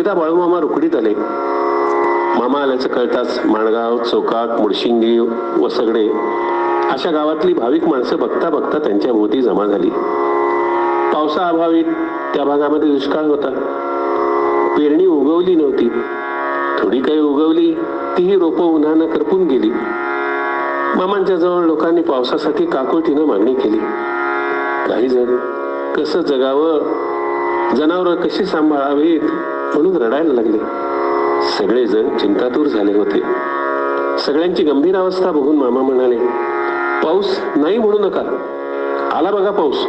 एकदा बाळूमामा रुकडीत आले. मामा आल्याचं कळताच माणगाव चौकात मुडशिंगी वसगडे अशा गावातली भाविक माणसं बघता बघता त्यांच्या भोवती जमा झाली. पावसाअभावी त्या भागामध्ये दुष्काळ होता. पेरणी उगवली नव्हती. थोडी काही उगवली तीही रोपं उन्हानं करपून गेली. मामांच्या जवळ लोकांनी पावसासाठी काकुळतीनं मागणी केली. काही जण कसं जगावं जनावरं कशी सांभाळावीत म्हणून रडायला लागले. सगळेजण चिंतातूर झाले होते. सगळ्यांची गंभीर अवस्था बघून मामा म्हणाले पाऊस नाही म्हणू नका. आला बघा पाऊस.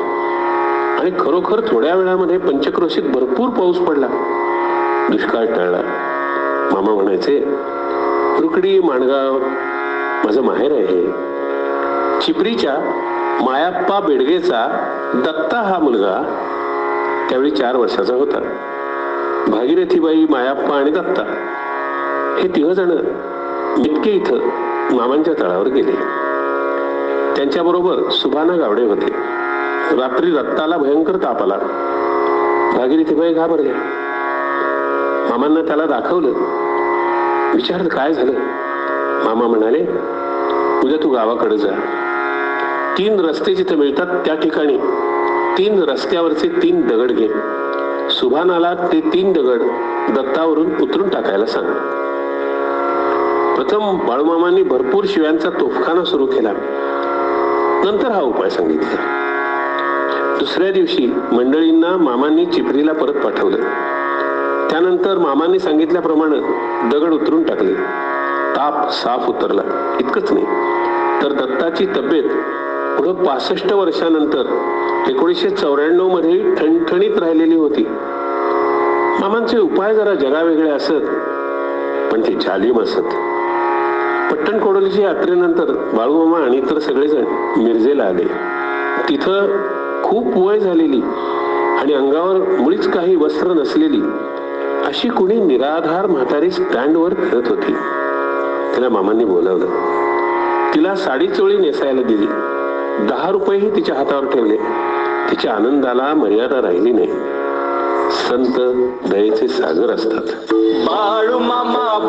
आणि खरोखर थोड्या वेळामध्ये पंचक्रोशीत भरपूर पाऊस पडला. दुष्काळ टळला. मामा म्हणायचे रुकडी माणगाव माझं माहेर आहे चिपरीच्या मायाप्पा बेडगेचा दत्ता हा मुलगा त्यावेळी चार वर्षाचा होता. भागीरथीबाई मायाप्पा आणि दत्ता हे तिघ जण मिटके इथं मामांच्या तळावर गेले. त्यांच्याबरोबर सुभाना गावडे होते. रात्री दत्ताला भयंकर ताप आला. भागीरथीबाई घाबरल्या मामांना त्याला दाखवलं. विचारलं काय झालं? मामा म्हणाले उद्या तू गावाकडे जा. तीन रस्ते जिथे मिळतात त्या ठिकाणी तीन रस्त्यावरचे तीन दगड घे. सुभानाला ते तीन दगड दत्तावरून उतरून टाकायला सांग. प्रथम बाळूमामांनी भरपूर शिव्यांचा तोफखाना सुरू केला. नंतर हा उपाय सांगितला. दुसऱ्या दिवशी मंडळींना मामांनी चिपरीला परत पाठवलं. त्यानंतर मामांनी सांगितल्याप्रमाणे दगड उतरून टाकले. ताप साफ उतरला. इतकंच नाही तर दत्ताची तब्येत पुढं पासष्ट वर्षानंतर एकोणीसशे चौऱ्याण्णवमध्ये ठणठणीत राहिलेली होती. मामांचे उपाय जरा जगावेगळे असत पण ते जालिम असत. पट्टण कोडोलीच्या यात्रेनंतर बाळूमामा आणि इतर सगळेजण मिरजेला आले. तिथं खूप वय झालेली आणि अंगावर मुळीच काही वस्त्र नसलेली अशी कुणी निराधार म्हातारी स्टँडवर फिरत होती. तिला मामांनी बोलावलं तिला साडी चोळी नेसायला दिली. दहा रुपयेही तिच्या हातावर ठेवले. तिच्या आनंदाला मर्यादा राहिली नाही. संत दयेचे सागर असतात. बाळू मामा